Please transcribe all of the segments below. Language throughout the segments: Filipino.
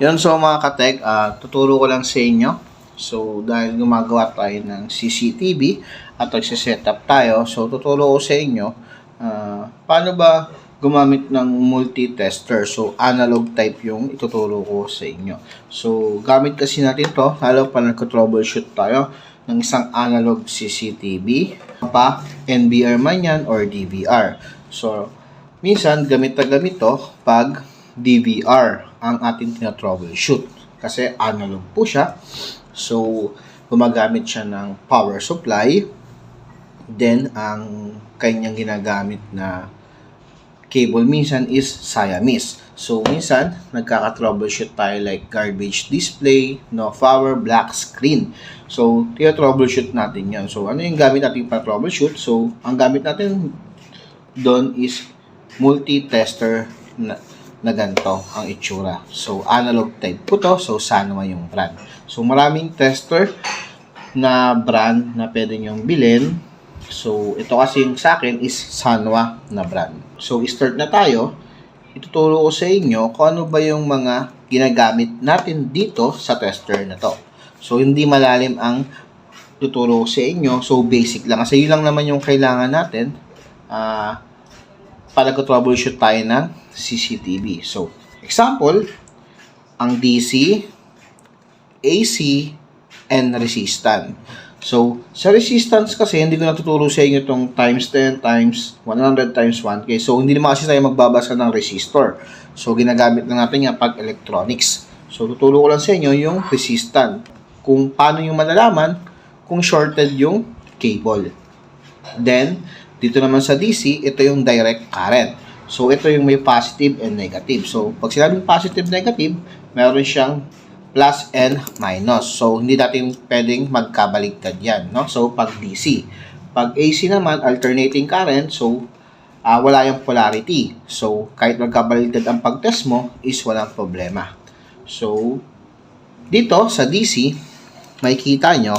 Yun, so mga katek, ah, tuturo ko lang sa inyo. So, dahil gumagawa tayo ng CCTV at nagsiset-up tayo, so tuturo ko sa inyo ah, paano ba gumamit ng multi-tester. So, analog type yung ituturo ko sa inyo. So, gamit kasi natin to, lalo pa nagko-troubleshoot tayo ng isang analog CCTV, pa NBR man yan or DVR. So, minsan gamit na gamit to pag DVR ang ating tina-troubleshoot. Kasi analog po siya. So, gumagamit siya ng power supply. Then, ang kanyang ginagamit na cable minsan is Siamese. So, minsan, nagkaka-troubleshoot tayo like garbage display, no power, black screen. So, tina-troubleshoot natin yan. So, ano yung gamit natin para troubleshoot? So, ang gamit natin doon is multi-tester na, na ganito ang itsura. So, analog type po to. So, Sanwa yung brand. So, maraming tester na brand na pwede nyong bilhin. So, ito kasi yung sa akin is Sanwa na brand. So, start na tayo. Ituturo ko sa inyo kung ano ba yung mga ginagamit natin dito sa tester na to. So, hindi malalim ang tuturo ko sa inyo. So, basic lang. Kasi yun lang naman yung kailangan natin. Ah, para troubleshoot tayo ng CCTV. So, example, ang DC, AC, and resistant. So, sa resistance kasi, hindi ko natuturo sa inyo itong times 10 times 100 times 1K. So, hindi naman kasi tayo magbabasa ng resistor. So, ginagamit na natin yan pag electronics. So, tuturo ko lang sa inyo yung resistant. Kung paano yung malalaman kung shorted yung cable. Then, dito naman sa DC, ito yung direct current. So, ito yung may positive and negative. So, pag sinabing positive, negative, meron siyang plus and minus. So, hindi natin pwedeng magkabaligtad yan. No? So, pag DC. Pag AC naman, alternating current, so, ah, wala yung polarity. So, kahit magkabaligtad ang pag-test mo, is walang problema. So, dito sa DC, makikita nyo,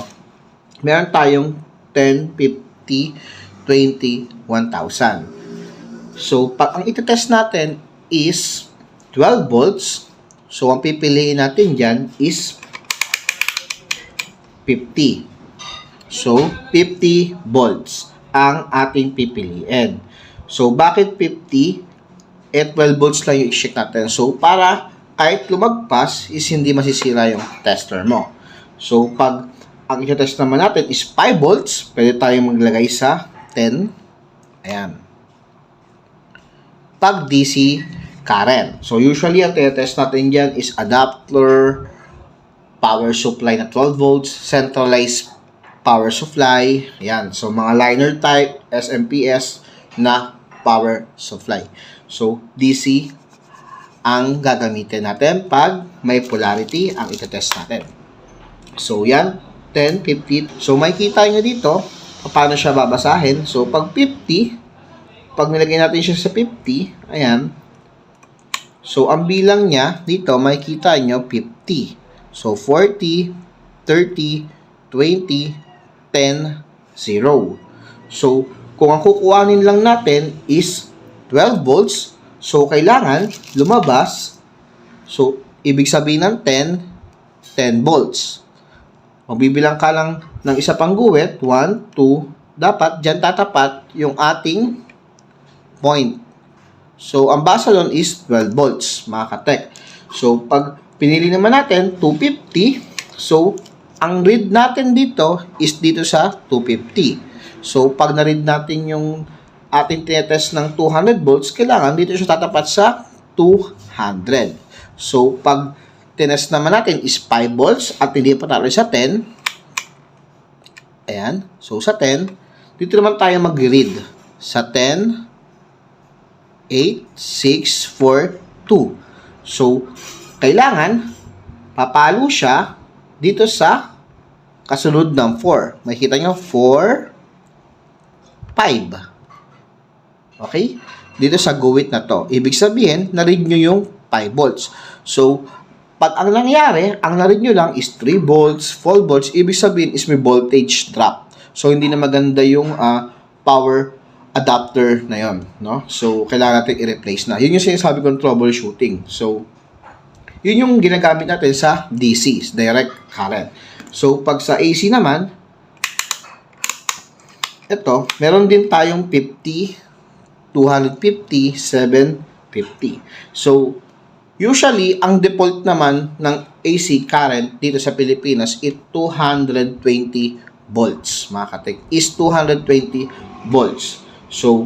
meron tayong 10, 50, 20, 1,000. So, pag ang itetest natin is 12 volts, so ang pipiliin natin dyan is 50. So, 50 volts ang ating pipiliin. So, bakit 50? Eh, 12 volts lang yung i-check natin. So, para kahit lumagpas, is hindi masisira yung tester mo. So, pag ang i-test naman natin is 5 volts, pwede tayong maglagay sa 10. Ayan. Pag DC current. So, usually, ang test natin dyan is adapter, power supply na 12 volts, centralized power supply. Ayan. So, mga liner type, SMPS na power supply. So, DC ang gagamitin natin pag may polarity ang itetest natin. So, yan. 10, 50. So, makikita nyo dito paano siya babasahin. So, pag 50, pag nilagay natin siya sa 50, ayan. So, ang bilang niya, dito, makikita nyo, 50. So, 40, 30, 20, 10, 0. So, kung ang kukuhanin lang natin is 12 volts, so, kailangan lumabas. So, ibig sabihin ng 10, 10 volts. Magbibilang ka lang ng isa pang guwit, 1, 2, dapat dyan tatapat yung ating point. So, ang basa doon is 12 volts, mga katek. So, pag pinili naman natin 250, so, ang read natin dito is dito sa 250. So, pag na-read natin yung ating tinetest ng 200 volts, kailangan dito siya tatapat sa 200. So, pag tinest naman natin is 5 volts at hindi pa tayo sa 10. Ayan. So, sa 10, dito naman tayo mag-read. Sa 10, 8, 6, 4, 2. So, kailangan papalo siya dito sa kasunod ng 4. Makikita nyo, 4, 5. Okay? Dito sa guwit na to. Ibig sabihin, na-read nyo yung 5 volts. So, pag ang nangyari, ang narin nyo lang is 3 volts, 4 volts, ibig sabihin is may voltage drop. So, hindi na maganda yung ah, power adapter na yon, no? So, kailangan natin i-replace na. Yun yung sinasabi kong troubleshooting. So, Yun yung ginagamit natin sa DC, direct current. So, pag sa AC naman, ito, meron din tayong 50, 250, 750. So, usually, ang default naman ng AC current dito sa Pilipinas is 220 volts, mga katek. Is 220 volts. So,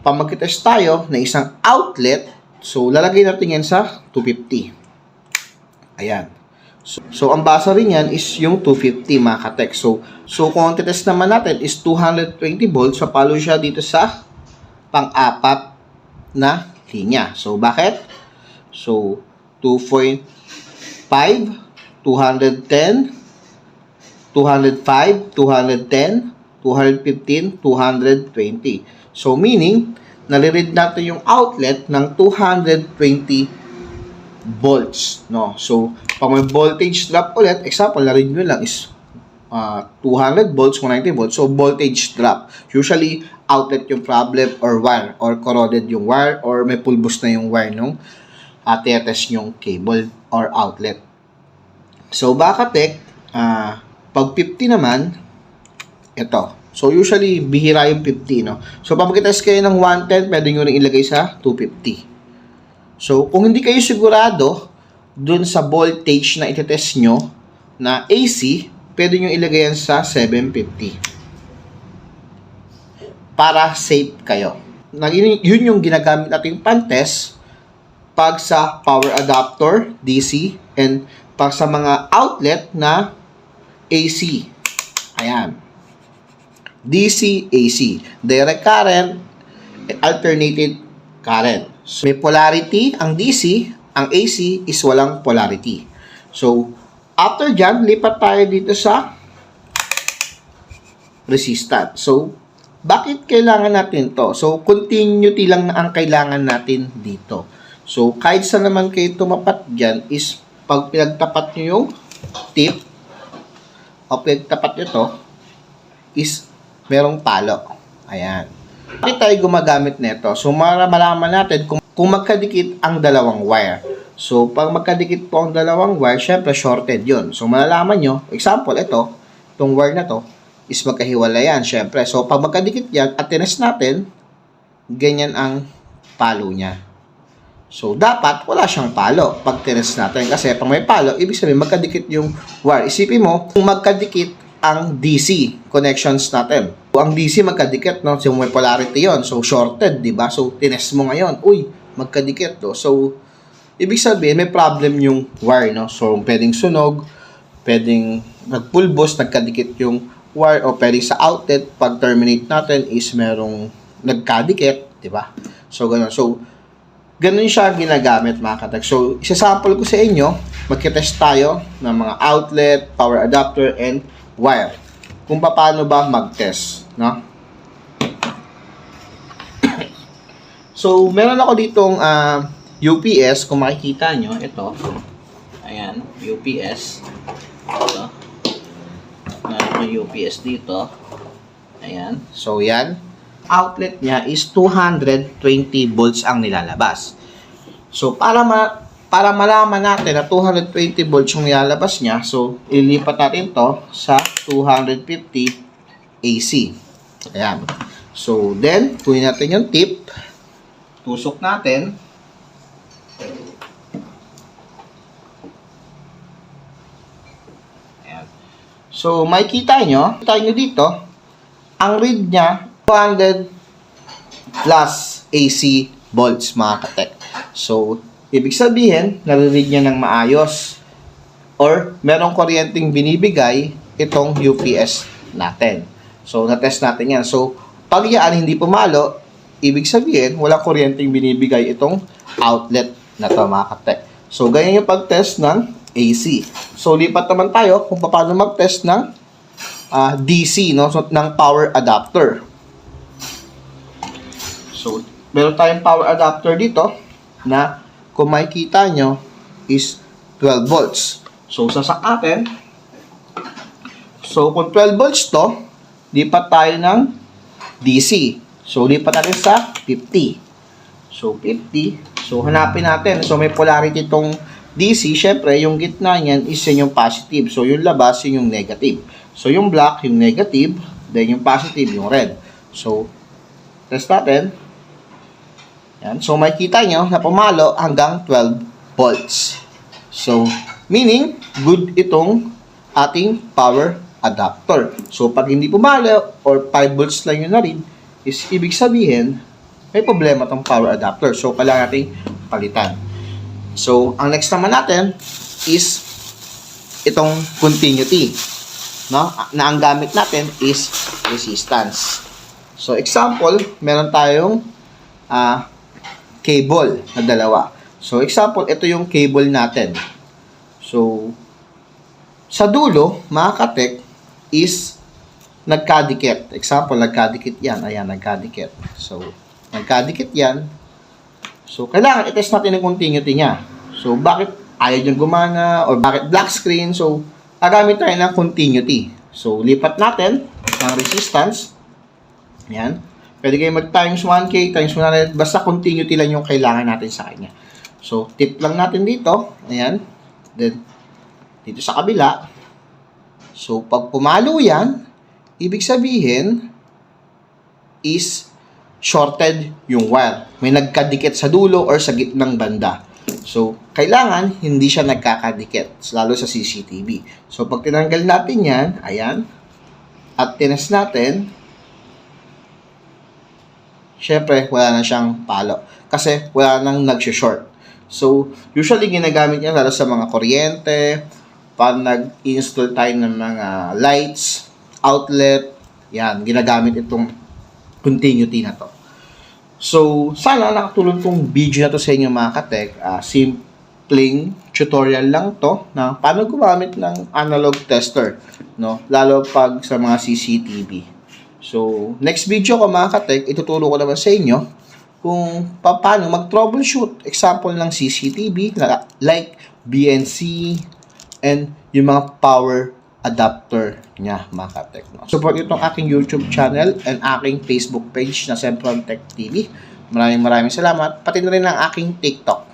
pag magkitest tayo na isang outlet, so, lalagay natin yan sa 250. Ayan. So, so ang basa rin yan is yung 250 mga katek. So, so kung titest naman natin is 220 volts, so palo siya dito sa pang-apat na linya. So, bakit? So, 2.5, 210, 205, 210, 215, 220. So, meaning, naliread natin yung outlet ng 220 volts, no? So, pag may voltage drop ulit, example, narinig nyo lang is uh, 200 volts, 190 volts. So, voltage drop. Usually, outlet yung problem or wire or corroded yung wire or may pulbos na yung wire nung uh, test yung cable or outlet. So, baka tek, uh, pag 50 naman, ito. So, usually, bihira yung 50, no? So, pag mag-test kayo ng 110, pwede nyo rin ilagay sa 250. So, kung hindi kayo sigurado dun sa voltage na itetest nyo na AC, pwede nyo ilagay yan sa 750. Para safe kayo. Yun yung ginagamit nating pan-test pag sa power adapter, DC, and pag sa mga outlet na AC. Ayan. DC, AC. Direct current, alternated current. So, may polarity ang DC, ang AC is walang polarity. So, after dyan, lipat tayo dito sa resistant. So, bakit kailangan natin to? So, continuity lang na ang kailangan natin dito. So, kahit sa naman kayo tumapat dyan is pag pinagtapat nyo yung tip o pinagtapat nyo to is merong palo. Ayan. Bakit tayo gumagamit nito? So, para malaman natin kung, kung magkadikit ang dalawang wire. So, pag magkadikit po ang dalawang wire, syempre shorted yun. So, malalaman nyo, example, ito, itong wire na to, is magkahiwalay yan, syempre. So, pag magkadikit yan, at tinest natin, ganyan ang palo niya. So, dapat wala siyang palo pag tinest natin. Kasi pag may palo, ibig sabihin magkadikit yung wire. Isipin mo, kung magkadikit ang DC connections natin. Ang DC magkadikit, no? So, may polarity yon So, shorted, di ba? So, tinest mo ngayon, uy, magkadikit, no? So, ibig sabihin, may problem yung wire, no? So, pwedeng sunog, pwedeng nagpulbos, nagkadikit yung wire, o pwedeng sa outlet, pag terminate natin is merong nagkadikit, di ba? So, ganun. So, ganun siya ginagamit mga katag. So, isasample ko sa inyo, magkitest tayo ng mga outlet, power adapter, and wire. Kung paano ba mag-test, no? so, meron ako ditong ah, UPS, kung makikita nyo, ito. Ayan, UPS. Ito. Meron UPS dito. Ayan. So, yan. Outlet niya is 220 volts ang nilalabas. So, para ma para malaman natin na 220 volts yung nilalabas niya, so, ilipat natin to sa 250 AC. Ayan. So, then, kunin natin yung tip. Tusok natin. Ayan. So, makikita nyo, kita nyo dito, ang read niya, 200 plus AC volts, mga katek. So, ibig sabihin, nare-read niya ng maayos. Or, merong kuryenteng binibigay itong UPS natin. So, na-test natin yan. So, pag yan hindi pumalo, ibig sabihin, wala kuryenteng binibigay itong outlet na to, mga katek. So, ganyan yung pag-test ng AC. So, lipat naman tayo kung paano mag-test ng ah, DC, no? So, ng power adapter. So, meron tayong power adapter dito na kung makikita nyo is 12 volts. So, sasak natin. So, kung 12 volts to, lipat tayo ng DC. So, lipat natin sa 50. So, 50. So, hanapin natin. So, may polarity itong DC. Syempre, yung gitna niyan is yun yung positive. So, yung labas, yun yung negative. So, yung black, yung negative. Then, yung positive, yung red. So, test natin. Yan. So, makikita nyo na pumalo hanggang 12 volts. So, meaning, good itong ating power adapter. So, pag hindi pumalo or 5 volts lang yun na rin, is ibig sabihin, may problema tong power adapter. So, kailangan natin palitan. So, ang next naman natin is itong continuity. No? Na ang gamit natin is resistance. So, example, meron tayong ah, cable na dalawa. So, example, ito yung cable natin. So, sa dulo, mga katek, is nagkadikit. Example, nagkadikit yan. Ayan, nagkadikit. So, nagkadikit yan. So, kailangan i-test natin yung continuity niya. So, bakit ayaw niyang gumana or bakit black screen? So, gagamit tayo ng continuity. So, lipat natin ng resistance. Yan. Pwede kayo mag times 1K, times 100. Basta continuity lang yung kailangan natin sa kanya. So, tip lang natin dito. Ayan. Then, dito sa kabila. So, pag pumalo yan, ibig sabihin is shorted yung wire. May nagkadikit sa dulo or sa gitnang banda. So, kailangan hindi siya nagkakadikit, lalo sa CCTV. So, pag tinanggal natin yan, ayan, at tines natin, syempre, wala na siyang palo. Kasi, wala nang nag-short. So, usually, ginagamit niya lalo sa mga kuryente, pag nag-install tayo ng mga lights, outlet, yan, ginagamit itong continuity na to. So, sana nakatulong tong video na to sa inyo mga katek. Ah, simpleng tutorial lang to na paano gumamit ng analog tester, no? Lalo pag sa mga CCTV. So, next video ko mga katek, ituturo ko naman sa inyo kung pa- paano mag-troubleshoot. Example ng CCTV, like BNC, and yung mga power adapter niya, mga katek. No? Support itong aking YouTube channel and aking Facebook page na Sempron Tech TV. Maraming maraming salamat. Pati na rin ang aking TikTok.